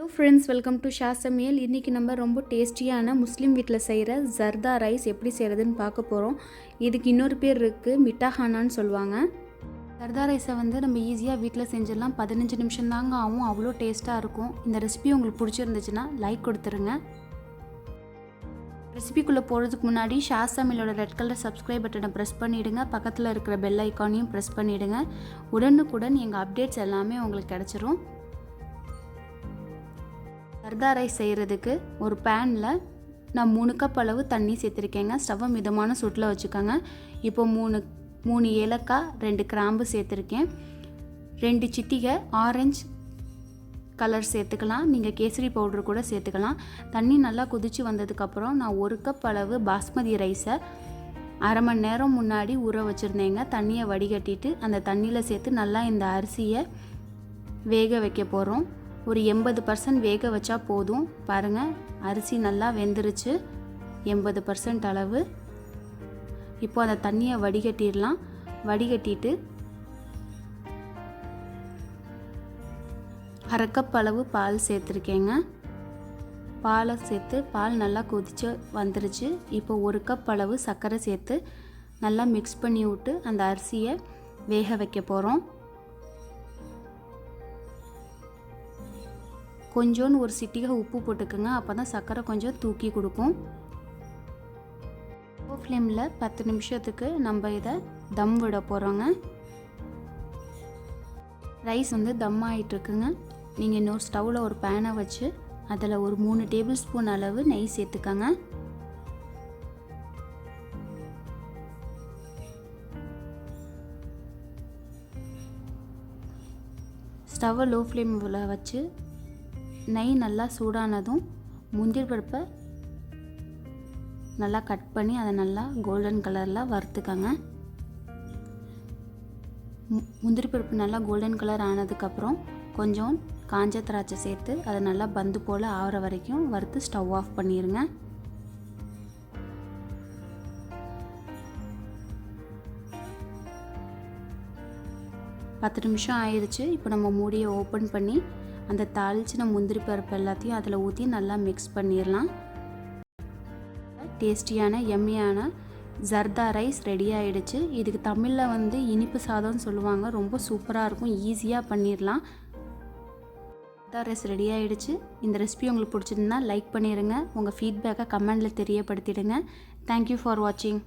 Hello friends welcome to Sha Samayal இன்றைக்கி நம்ம ரொம்ப டேஸ்டியான முஸ்லீம் வீட்டில் செய்கிற ஜர்தா ரைஸ் எப்படி செய்கிறதுன்னு பார்க்க போகிறோம் இதுக்கு இன்னொரு பேர் இருக்குது மிட்டாஹானான்னு சொல்லுவாங்க. ஜர்தா ரைஸை வந்து நம்ம ஈஸியாக வீட்டில் செஞ்சிடலாம். பதினஞ்சு நிமிஷம் தாங்க ஆகும் அவ்வளோ டேஸ்ட்டாக இருக்கும். இந்த ரெசிபி உங்களுக்கு பிடிச்சிருந்துச்சுன்னா லைக் கொடுத்துருங்க. ரெசிபிக்குள்ளே போகிறதுக்கு முன்னாடி ஷா சமையலோட ரெட் கலர் சப்ஸ்கிரைப் பட்டனை ப்ரெஸ் பண்ணிவிடுங்க பக்கத்தில் இருக்கிற பெல் ஐக்கானையும் ப்ரெஸ் பண்ணிவிடுங்க உடனுக்குடன் எங்கள் அப்டேட்ஸ் எல்லாமே உங்களுக்கு கிடச்சிரும். சர்தா ரைஸ் செய்கிறதுக்கு ஒரு பேனில் நான் மூணு கப் அளவு தண்ணி சேர்த்துருக்கேங்க. ஸ்டவ்வை மிதமான சுட்டில் வச்சுக்கோங்க. இப்போ மூணு மூணு ஏலக்காய் ரெண்டு கிராம்பு சேர்த்துருக்கேன். ரெண்டு சிட்டிகை ஆரஞ்சு கலர் சேர்த்துக்கலாம். நீங்கள் கேசரி பவுட்ரு கூட சேர்த்துக்கலாம். தண்ணி நல்லா கொதித்து வந்ததுக்கப்புறம் நான் ஒரு கப் அளவு பாஸ்மதி ரைஸை அரை மணி நேரம் முன்னாடி ஊற வச்சுருந்தேங்க. தண்ணியை வடிகட்டிட்டு அந்த தண்ணியில் சேர்த்து நல்லா இந்த அரிசியை வேக வைக்க போகிறோம் ஒரு எண்பது பர்சன்ட் வேக வச்சா போதும். பாருங்கள் அரிசி நல்லா வெந்துருச்சு. எண்பது பர்சன்ட் அளவு. இப்போ அந்த தண்ணியை வடிகட்டிடலாம். வடிகட்டிட்டு அரை கப் அளவு பால் சேர்த்துருக்கேங்க. பாலை சேர்த்து பால் நல்லா கொதிச்சு வந்துருச்சு. இப்போ ஒரு கப் அளவு சர்க்கரை சேர்த்து நல்லா மிக்ஸ் பண்ணி விட்டு அந்த அரிசியை வேக வைக்க போகிறோம் கொஞ்சோன்னு ஒரு சிட்டிகை உப்பு போட்டுக்கோங்க. அப்போ தான் சர்க்கரை கொஞ்சம் தூக்கி கொடுக்கும். லோ ஃப்ளேமில் பத்து நிமிஷத்துக்கு நம்ம இதை தம் விட போகிறோங்க ரைஸ் வந்து தம் ஆகிட்டுருக்குங்க நீங்கள் இன்னொரு ஸ்டவ்வில் ஒரு பேனை வச்சு அதில் ஒரு மூணு டேபிள் ஸ்பூன் அளவு நெய் சேர்த்துக்கோங்க. ஸ்டவ்வை லோ ஃப்ளேமில் வச்சு நெய் நல்லா சூடானதும் முந்திரி பருப்பை நல்லா கட் பண்ணி அதை நல்லா கோல்டன் கலரில் வறுத்துக்கங்க. முந்திரி பருப்பு நல்லா கோல்டன் கலர் ஆனதுக்கப்புறம் கொஞ்சம் காஞ்ச திராட்சை சேர்த்து அதை நல்லா பந்து போல் ஆகிற வரைக்கும் வறுத்து ஸ்டவ் ஆஃப் பண்ணிடுங்க பத்து நிமிஷம் ஆயிடுச்சு இப்போ நம்ம மூடியை ஓப்பன் பண்ணி அந்த தாளிச்சின முந்திரி பருப்பு எல்லாத்தையும் அதில் ஊற்றி நல்லா மிக்ஸ் பண்ணிடலாம் டேஸ்டியான எம்மியான ஜர்தா ரைஸ் ரெடி ஆகிடுச்சு இதுக்கு தமிழில் வந்து இனிப்பு சாதம்னு சொல்லுவாங்க. ரொம்ப சூப்பராக இருக்கும். ஈஸியாக பண்ணிடலாம் ஜர்தா ரைஸ் ரெடி ஆகிடுச்சு இந்த ரெசிபி உங்களுக்கு பிடிச்சிருந்தா லைக் பண்ணிடுங்க உங்கள் ஃபீட்பேக்கை கமெண்டில் தெரியப்படுத்திடுங்க. தேங்க்யூ ஃபார் வாட்சிங்